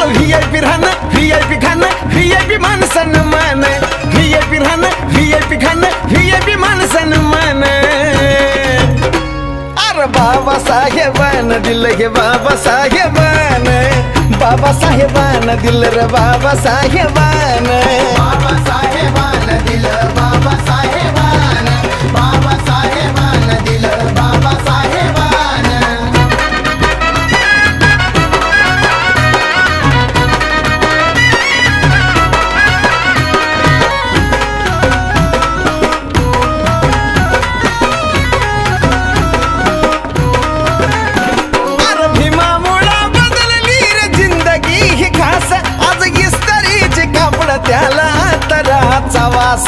अरे V I P राहणं V I P खाणं व्ही आय पी मान सन्मान व्ही आय पी राहणं व्ही आय पी खाणं व्ही आय पी मान अरे बाबा दिलं हे बाबा साहेबान. बाबा साहेबान दिलं र बाबा त्याला तराचा वास